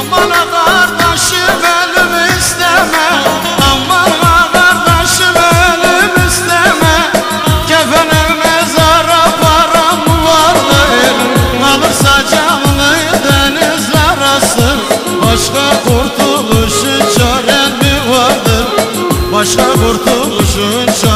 Aman kardeşim ölüm isteme. Aman kardeşim ölüm isteme. Kefene mezara param vardır. Kalırsa canını denizler asır. Başka kurtuluşun çaren mi vardır? Başka kurtuluşun çaren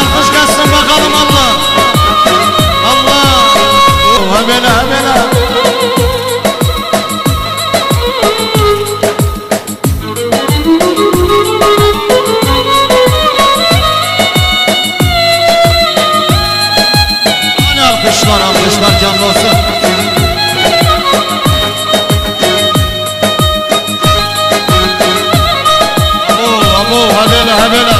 alkış gelsin bakalım Allah. Allah. Oh, hemen hemen Alkışlar alkışlar canlı olsun. Abo abo habele habele.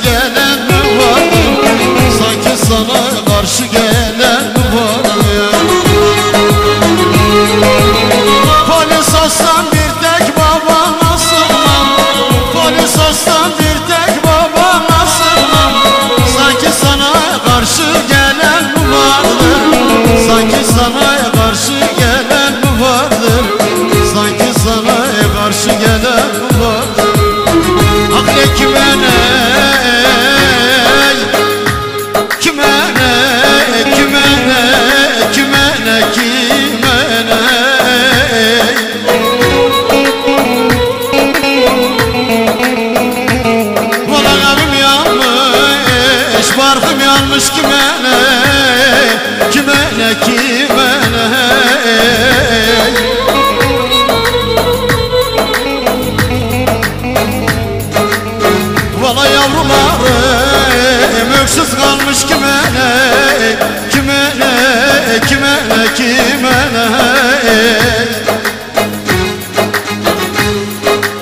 Yeah. Varmış kime ne, kime ne, kime ne, kime ne?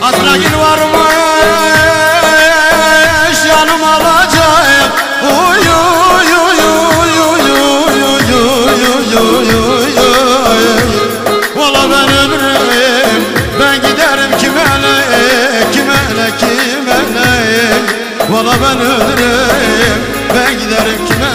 Azrail varmış yanım alacak. Uy uy uy uy uy uy uy uy uy uy uy. Valla ben ömrüm ben giderim kime ne, kime ne, kime ne? Valla ben ölürüm Kime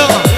yo.